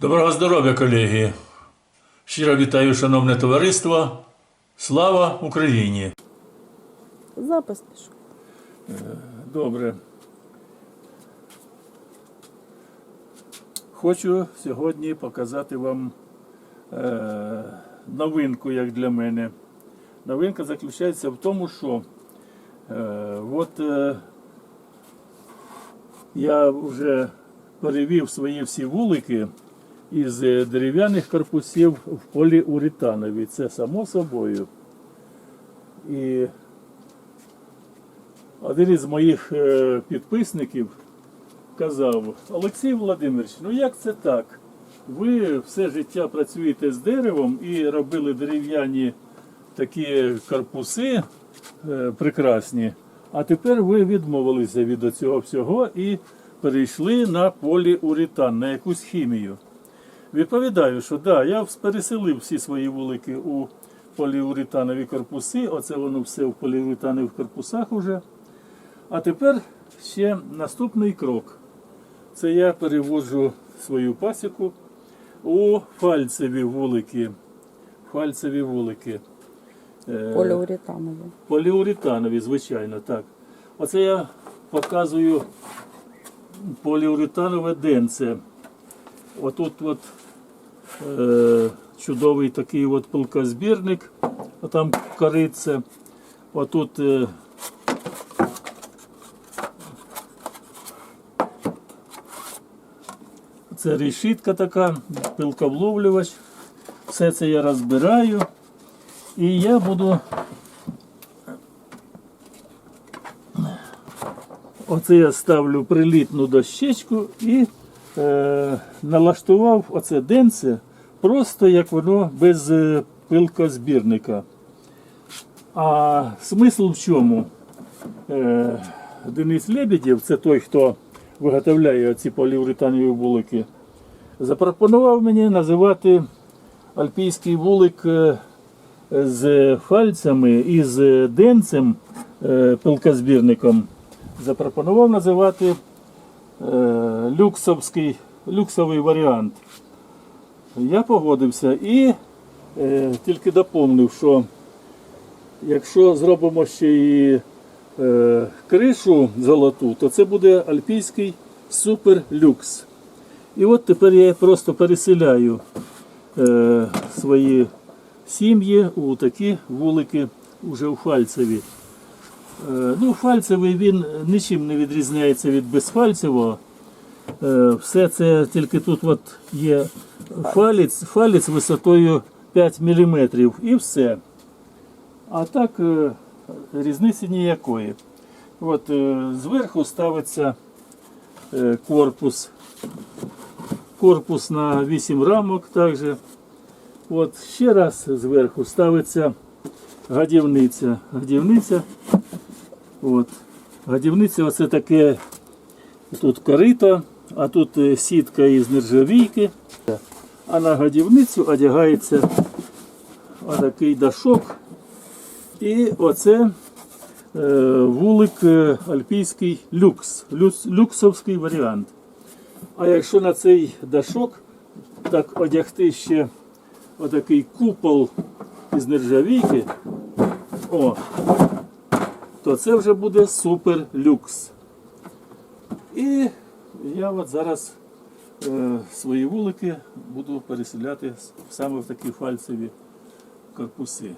Доброго здоров'я, колеги! Щиро вітаю, шановне товариство. Слава Україні! Запис пішов. Добре. Хочу сьогодні показати вам е, новинку, як для мене. Новинка заключається в тому, що е, от е, я вже перевів свої всі вулики із е, дерев'яних корпусів в поліуретанові. Це само собою. І один із моїх е, підписників казав: Олексій Володимирович, ну як це так? Ви все життя працюєте з деревом і робили дерев'яні такі корпуси е, прекрасні, а тепер ви відмовилися від цього всього і перейшли на поліуретан, на якусь хімію. Відповідаю, що да, я переселив всі свої вулики у поліуретанові корпуси. Оце воно все в поліуретанових корпусах уже. А тепер ще наступний крок. Це я переводжу свою пасіку у фальцеві вулики. Фальцеві вулики. Е, Поліуретанові. Поліуретанові, звичайно, так. Оце я показую поліуретанове денце. Отут от, е, чудовий такий от пилкозбірник, там кориця. Отут е, це решітка така, пилковловлювач. Все це я розбираю. І я буду Оце я ставлю прилітну дощечку і е, налаштував оце денце просто як воно без е, пилкозбірника. А смисл в чому? Е, Денис Лебедєв, це той, хто виготовляє ці поліуретанові вулики, запропонував мені називати альпійський вулик з фальцями і з денцем пилкозбірником запропонував називати люксовський, люксовий варіант. Я погодився і е, тільки доповнив, що якщо зробимо ще і е, кришу золоту, то це буде альпійський суперлюкс. І от тепер я просто переселяю е, свої сім'ї у такі вулики уже у Фальцеві. Е, Ну, фальцевий він нічим не відрізняється від безфальцевого. Е, Все це тільки тут от є фалець, фалець висотою 5 мм і все. А так е, різниці ніякої. От зверху ставиться корпус. Корпус на 8 рамок також. От ще раз зверху ставиться гадівниця. Гадівниця От. Гадівниця оце таке тут корито, а тут е, сітка із нержавійки. А на гадівницю одягається отакий дашок. І оце е, вулик е, альпійський люкс, люксовський варіант. А якщо на цей дашок так одягти ще отакий купол із нержавійки, о, то це вже буде супер люкс. І я от зараз е, свої вулики буду переселяти саме в такі фальцеві корпуси.